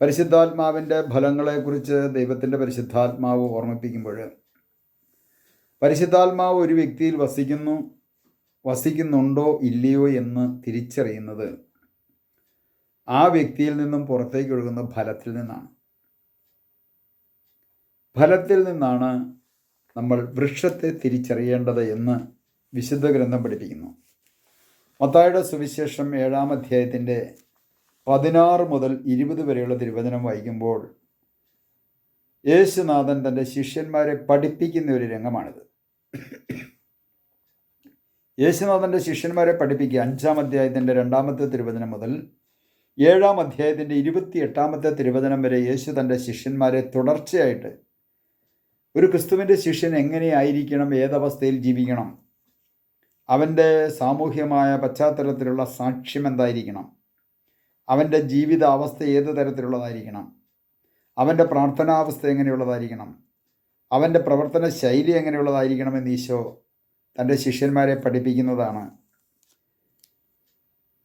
പരിശുദ്ധാത്മാവിന്റെ ഫലങ്ങളെക്കുറിച്ച് ദൈവത്തിന്റെ പരിശുദ്ധാത്മാവ് ഓർമ്മിപ്പിക്കുമ്പോൾ പരിശുദ്ധാത്മാവ് ഒരു വ്യക്തിയിൽ വസിക്കുന്നു വസിക്കുന്നുണ്ടോ ഇല്ലയോ എന്ന് തിരിച്ചറിയുന്നത് ആ വ്യക്തിയിൽ നിന്നും പുറത്തേക്ക് ഒഴുകുന്ന ഫലത്തിൽ നിന്നാണ്. ഫലത്തിൽ നിന്നാണ് നമ്മൾ വൃക്ഷത്തെ തിരിച്ചറിയേണ്ടത് എന്ന് വിശുദ്ധ ഗ്രന്ഥം പഠിപ്പിക്കുന്നു. മത്തായുടെ സുവിശേഷം ഏഴാം അധ്യായത്തിന്റെ പതിനാറ് മുതൽ ഇരുപത് വരെയുള്ള തിരുവചനം വായിക്കുമ്പോൾ യേശുനാഥൻ തന്റെ ശിഷ്യന്മാരെ പഠിപ്പിക്കുന്ന ഒരു രംഗമാണിത്. യേശുനാഥന്റെ ശിഷ്യന്മാരെ പഠിപ്പിക്കുക അഞ്ചാം അധ്യായത്തിന്റെ രണ്ടാമത്തെ തിരുവചനം മുതൽ ഏഴാം അധ്യായത്തിന്റെ ഇരുപത്തി എട്ടാമത്തെ തിരുവചനം വരെ യേശു തന്റെ ശിഷ്യന്മാരെ തുടർച്ചയായിട്ട് ഒരു ക്രിസ്തുവിന്റെ ശിഷ്യൻ എങ്ങനെയായിരിക്കണം ഏതവസ്ഥയിൽ ജീവിക്കണം അവന്റെ സാമൂഹ്യമായ പശ്ചാത്തലത്തിലുള്ള സാക്ഷ്യം എന്തായിരിക്കണം അവന്റെ ജീവിതാവസ്ഥ ഏത് തരത്തിലുള്ളതായിരിക്കണം? അവന്റെ പ്രാർത്ഥനാവസ്ഥ എങ്ങനെയുള്ളതായിരിക്കണം? അവന്റെ പ്രവർത്തന ശൈലി എങ്ങനെയുള്ളതായിരിക്കണമെന്ന് ഈശോ തന്റെ ശിഷ്യന്മാരെ പഠിപ്പിക്കുന്നതാണ്.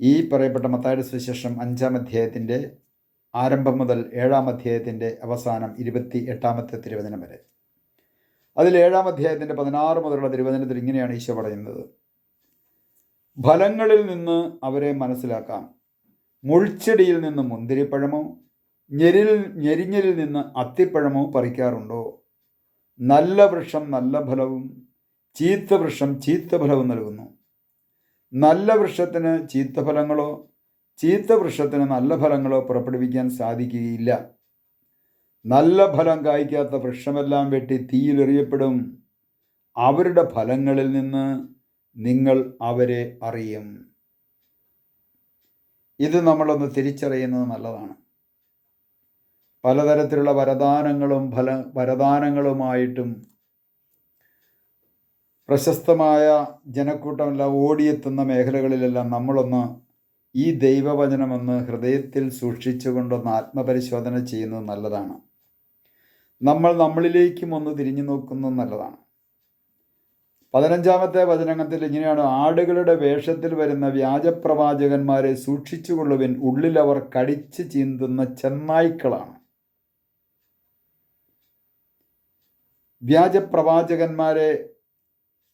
ഈ പറയപ്പെട്ട മത്തായുടെ സുശേഷം അഞ്ചാം അധ്യായത്തിന്റെ ആരംഭം മുതൽ ഏഴാം അധ്യായത്തിന്റെ അവസാനം ഇരുപത്തി എട്ടാമത്തെ തിരുവചനം വരെ. അതിൽ ഏഴാം അധ്യായത്തിന്റെ പതിനാറ് മുതലുള്ള തിരുവചനത്തിൽ ഇങ്ങനെയാണ് ഈശോ പറയുന്നത്. ഫലങ്ങളിൽ നിന്ന് അവരെ മനസ്സിലാക്കാം. മുൾച്ചെടിയിൽ നിന്ന് മുന്തിരിപ്പഴമോ ഞെരിൽ ഞെരിഞ്ഞലിൽ നിന്ന് അത്തിപ്പഴമോ പറിക്കാറുണ്ടോ? നല്ല വൃക്ഷം നല്ല ഫലവും ചീത്ത വൃക്ഷം ചീത്ത ഫലവും നൽകുന്നു. നല്ല വൃക്ഷത്തിന് ചീത്ത ഫലങ്ങളോ ചീത്ത വൃക്ഷത്തിന് നല്ല ഫലങ്ങളോ പുറപ്പെടുവിക്കാൻ സാധിക്കുകയില്ല. നല്ല ഫലം കായ്ക്കാത്ത വൃക്ഷമെല്ലാം വെട്ടി തീയിലെറിയപ്പെടും അവരുടെ ഫലങ്ങളിൽ നിന്ന് നിങ്ങൾ അവരെ അറിയും. ഇത് നമ്മളൊന്ന് തിരിച്ചറിയുന്നത് നല്ലതാണ്. പലതരത്തിലുള്ള വരദാനങ്ങളും ഫല വരദാനങ്ങളുമായിട്ടും പ്രശസ്തമായ ജനക്കൂട്ടമെല്ലാം ഓടിയെത്തുന്ന മേഖലകളിലെല്ലാം നമ്മളൊന്ന് ഈ ദൈവവചനമെന്ന് ഹൃദയത്തിൽ സൂക്ഷിച്ചുകൊണ്ടൊന്ന് ആത്മപരിശോധന ചെയ്യുന്നത് നല്ലതാണ്. നമ്മൾ നമ്മളിലേക്കും ഒന്ന് തിരിഞ്ഞു നോക്കുന്നത് നല്ലതാണ്. പതിനഞ്ചാമത്തെ വചനത്തിൽ ഇങ്ങനെയാണ് ആടുകളുടെ വേഷത്തിൽ വരുന്ന വ്യാജപ്രവാചകന്മാരെ സൂക്ഷിച്ചുകൊള്ളുവിൻ ഉള്ളിൽ അവർ കടിച്ചു ചീന്തുന്ന ചെന്നായ്ക്കളാണ്. വ്യാജപ്രവാചകന്മാരെ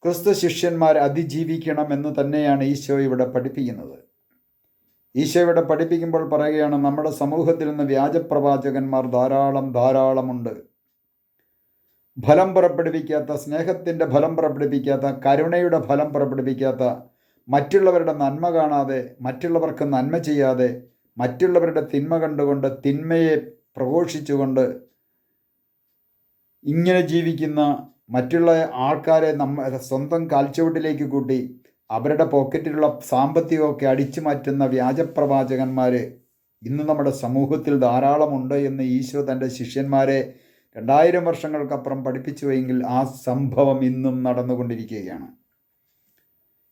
ക്രിസ്തു ശിഷ്യന്മാർ അതിജീവിക്കണം എന്ന് തന്നെയാണ് ഈശോ ഇവിടെ പഠിപ്പിക്കുന്നത്. ഈശോ ഇവിടെ പഠിപ്പിക്കുമ്പോൾ പറയുകയാണ് നമ്മുടെ സമൂഹത്തിൽ നിന്ന് വ്യാജപ്രവാചകന്മാർ ധാരാളം ധാരാളമുണ്ട്. ഫലം പുറപ്പെടുവിക്കാത്ത സ്നേഹത്തിന്റെ ഫലം പുറപ്പെടുവിക്കാത്ത കരുണയുടെ ഫലം പുറപ്പെടുവിക്കാത്ത മറ്റുള്ളവരുടെ നന്മ കാണാതെ മറ്റുള്ളവർക്ക് നന്മ ചെയ്യാതെ മറ്റുള്ളവരുടെ തിന്മ കണ്ടുകൊണ്ട് തിന്മയെ പ്രഘോഷിച്ചുകൊണ്ട് ഇങ്ങനെ ജീവിക്കുന്ന മറ്റുള്ള ആൾക്കാരെ നമ്മ സ്വന്തം കാൽച്ചുവട്ടിലേക്ക് കൂട്ടി അവരുടെ പോക്കറ്റിലുള്ള സാമ്പത്തികമൊക്കെ അടിച്ചു മാറ്റുന്ന വ്യാജപ്രവാചകന്മാർ ഇന്ന് നമ്മുടെ സമൂഹത്തിൽ ധാരാളമുണ്ട് എന്ന് ഈശോ തന്റെ ശിഷ്യന്മാരെ രണ്ടായിരം വർഷങ്ങൾക്കപ്പുറം പഠിപ്പിച്ചുവെങ്കിൽ ആ സംഭവം ഇന്നും നടന്നുകൊണ്ടിരിക്കുകയാണ്.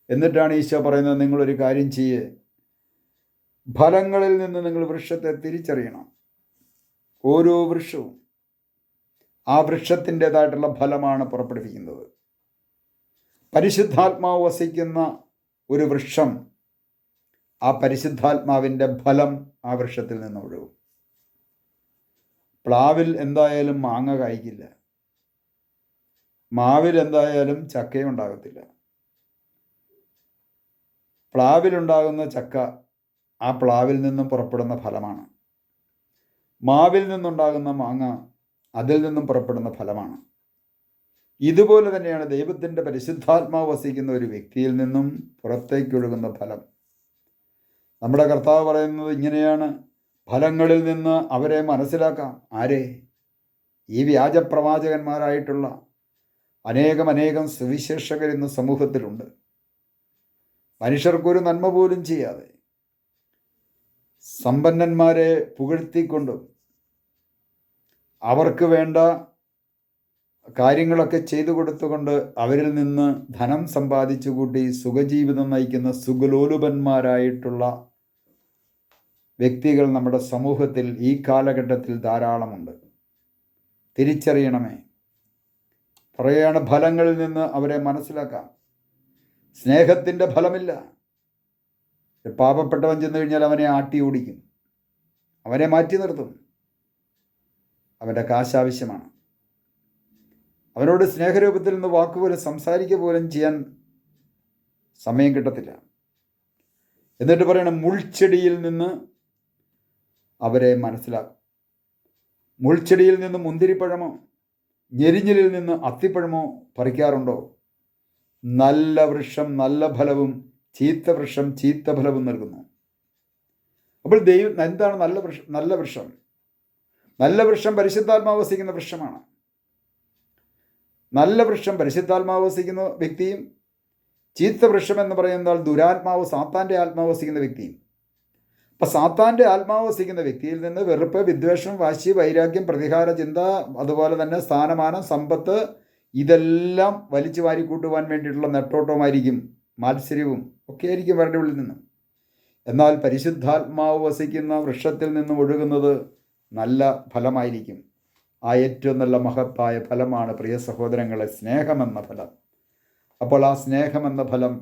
എന്നിട്ടാണ് ഈശോ പറയുന്നത് നിങ്ങളൊരു കാര്യം ചെയ്യേ. ഫലങ്ങളിൽ നിന്ന് നിങ്ങൾ വൃക്ഷത്തെ തിരിച്ചറിയണം. ഓരോ വൃക്ഷവും ആ വൃക്ഷത്തിന്റെതായിട്ടുള്ള ഫലമാണ് പുറപ്പെടുവിക്കുന്നത്. പരിശുദ്ധാത്മാവ് വസിക്കുന്ന ഒരു വൃക്ഷം ആ പരിശുദ്ധാത്മാവിന്റെ ഫലം ആ വൃക്ഷത്തിൽ നിന്ന് ഒഴുകും. പ്ലാവിൽ എന്തായാലും മാങ്ങ കായ്ക്കില്ല. മാവിൽ എന്തായാലും ചക്കയും ഉണ്ടാകത്തില്ല. പ്ലാവിലുണ്ടാകുന്ന ചക്ക ആ പ്ലാവിൽ നിന്നും പുറപ്പെടുന്ന ഫലമാണ്. മാവിൽ നിന്നുണ്ടാകുന്ന മാങ്ങ അതിൽ നിന്നും പുറപ്പെടുന്ന ഫലമാണ്. ഇതുപോലെ തന്നെയാണ് ദൈവത്തിന്റെ പരിശുദ്ധാത്മാവ് വസിക്കുന്ന ഒരു വ്യക്തിയിൽ നിന്നും പുറത്തേക്കൊഴുകുന്ന ഫലം. നമ്മുടെ കർത്താവ് പറയുന്നത് ഇങ്ങനെയാണ്. ഫലങ്ങളിൽ നിന്ന് അവരെ മനസ്സിലാക്കാം. ആരെ? ഈ വ്യാജപ്രവാചകന്മാരായിട്ടുള്ള അനേകം അനേകം സുവിശേഷകർ ഇന്ന് സമൂഹത്തിലുണ്ട്. മനുഷ്യർക്കൊരു നന്മ പോലും ചെയ്യാതെ സമ്പന്നന്മാരെ പുകഴ്ത്തിക്കൊണ്ടും അവർക്ക് വേണ്ട കാര്യങ്ങളൊക്കെ ചെയ്തു കൊടുത്തുകൊണ്ട് അവരിൽ നിന്ന് ധനം സമ്പാദിച്ചു കൂട്ടി സുഖജീവിതം നയിക്കുന്ന സുഖലോലുപന്മാരായിട്ടുള്ള വ്യക്തികൾ നമ്മുടെ സമൂഹത്തിൽ ഈ കാലഘട്ടത്തിൽ ധാരാളമുണ്ട്. തിരിച്ചറിയണമേ. പറയുകയാണ് ഫലങ്ങളിൽ നിന്ന് അവരെ മനസ്സിലാക്കാം. സ്നേഹത്തിന്റെ ഫലമില്ല. പാപപ്പെട്ടവൻ ചെന്ന് കഴിഞ്ഞാൽ അവനെ ആട്ടി ഓടിക്കും. അവനെ മാറ്റി നിർത്തും. അവന്റെ കാശാവശ്യമാണ് അവനോട് സ്നേഹരൂപത്തിൽ നിന്ന് വാക്കുപോലും സംസാരിക്കുക പോലും ചെയ്യാൻ സമയം കിട്ടത്തില്ല. എന്നിട്ട് പറയണം മുൾച്ചെടിയിൽ നിന്ന് അവരെ മനസ്സിലാക്കും. മുൾച്ചെടിയിൽ നിന്ന് മുന്തിരിപ്പഴമോ ഞെരിഞ്ഞിലിൽ നിന്ന് അത്തിപ്പഴമോ പറിക്കാറുണ്ടോ? നല്ല വൃക്ഷം നല്ല ഫലവും ചീത്ത വൃക്ഷം ചീത്ത ഫലവും നൽകുന്നു. അപ്പോൾ ദൈവം എന്താണ് നല്ല വൃക്ഷം നല്ല വൃക്ഷം? നല്ല വൃക്ഷം പരിശുദ്ധാത്മാവ് വസിക്കുന്ന വൃക്ഷമാണ്. നല്ല വൃക്ഷം പരിശുദ്ധാത്മാവ് വസിക്കുന്ന വ്യക്തിയും ചീത്ത വൃക്ഷം എന്ന് പറയുന്നാൽ ദുരാത്മാവ് സാത്താന്റെ ആത്മാവ് വസിക്കുന്ന വ്യക്തിയും. അപ്പം സാത്താന്റെ ആത്മാവ് വസിക്കുന്ന വ്യക്തിയിൽ നിന്ന് വെറുപ്പ് വിദ്വേഷം വാശി വൈരാഗ്യം പ്രതികാര ചിന്ത അതുപോലെ തന്നെ സ്ഥാനമാനം സമ്പത്ത് ഇതെല്ലാം വലിച്ചു വാരി കൂട്ടുവാൻ വേണ്ടിയിട്ടുള്ള നെട്ടോട്ടമായിരിക്കും മാത്സര്യവും ഒക്കെ ആയിരിക്കും അവരുടെ ഉള്ളിൽ നിന്നും. എന്നാൽ പരിശുദ്ധാത്മാവ് വസിക്കുന്ന വൃക്ഷത്തിൽ നിന്നും ഒഴുകുന്നത് നല്ല ഫലമായിരിക്കും. ആ ഏറ്റവും നല്ല മഹത്തായ ഫലമാണ് പ്രിയ സഹോദരങ്ങളെ സ്നേഹമെന്ന ഫലം. അപ്പോൾ ആ സ്നേഹമെന്ന ഫലം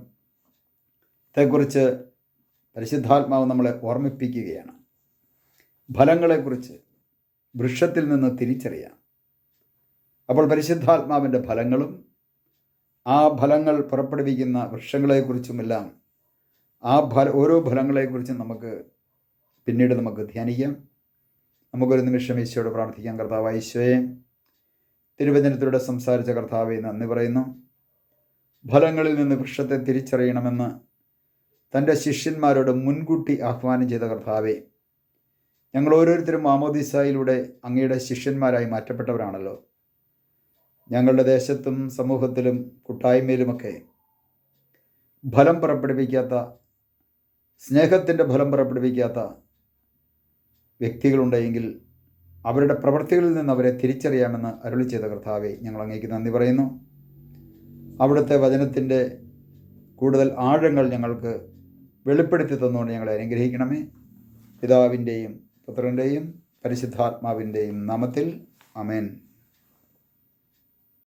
ത്തെക്കുറിച്ച് പരിശുദ്ധാത്മാവ് നമ്മളെ ഓർമ്മിപ്പിക്കുകയാണ്. ഫലങ്ങളെക്കുറിച്ച് വൃക്ഷത്തിൽ നിന്ന് തിരിച്ചറിയാം. അപ്പോൾ പരിശുദ്ധാത്മാവിന്റെ ഫലങ്ങളും ആ ഫലങ്ങൾ പുറപ്പെടുവിക്കുന്ന വൃക്ഷങ്ങളെക്കുറിച്ചുമെല്ലാം ആ ഫല ഓരോ ഫലങ്ങളെക്കുറിച്ചും നമുക്ക് പിന്നീട് നമുക്ക് ധ്യാനിക്കാം. നമുക്കൊരു നിമിഷം ഈശോയോട് പ്രാർത്ഥിക്കാം. കർത്താവ് ഈശോയെ തിരുവചനത്തിലൂടെ സംസാരിച്ച കർത്താവെ നന്ദി പറയുന്നു. ഫലങ്ങളിൽ നിന്ന് വൃക്ഷത്തെ തിരിച്ചറിയണമെന്ന് തന്റെ ശിഷ്യന്മാരോട് മുൻകൂട്ടി ആഹ്വാനം ചെയ്ത കർത്താവെ ഞങ്ങൾ ഓരോരുത്തരും മാമോദിസായിലൂടെ അങ്ങയുടെ ശിഷ്യന്മാരായി മാറ്റപ്പെട്ടവരാണല്ലോ. ഞങ്ങളുടെ ദേശത്തും സമൂഹത്തിലും കൂട്ടായ്മയിലുമൊക്കെ ഫലം പുറപ്പെടുവിക്കാത്ത സ്നേഹത്തിന്റെ ഫലം പുറപ്പെടുവിക്കാത്ത വ്യക്തികളുണ്ടെങ്കിൽ അവരുടെ പ്രവൃത്തികളിൽ നിന്ന് അവരെ തിരിച്ചറിയാമെന്ന് അരുളി ചെയ്ത കർത്താവെ ഞങ്ങൾ അങ്ങേക്ക് നന്ദി പറയുന്നു. അവിടുത്തെ വചനത്തിന്റെ കൂടുതൽ ആഴങ്ങൾ ഞങ്ങൾക്ക് വെളിപ്പെടുത്തി തന്നുകൊണ്ട് ഞങ്ങളെ അനുഗ്രഹിക്കണമേ. പിതാവിന്റെയും പുത്രന്റെയും പരിശുദ്ധാത്മാവിന്റെയും നാമത്തിൽ. അമേൻ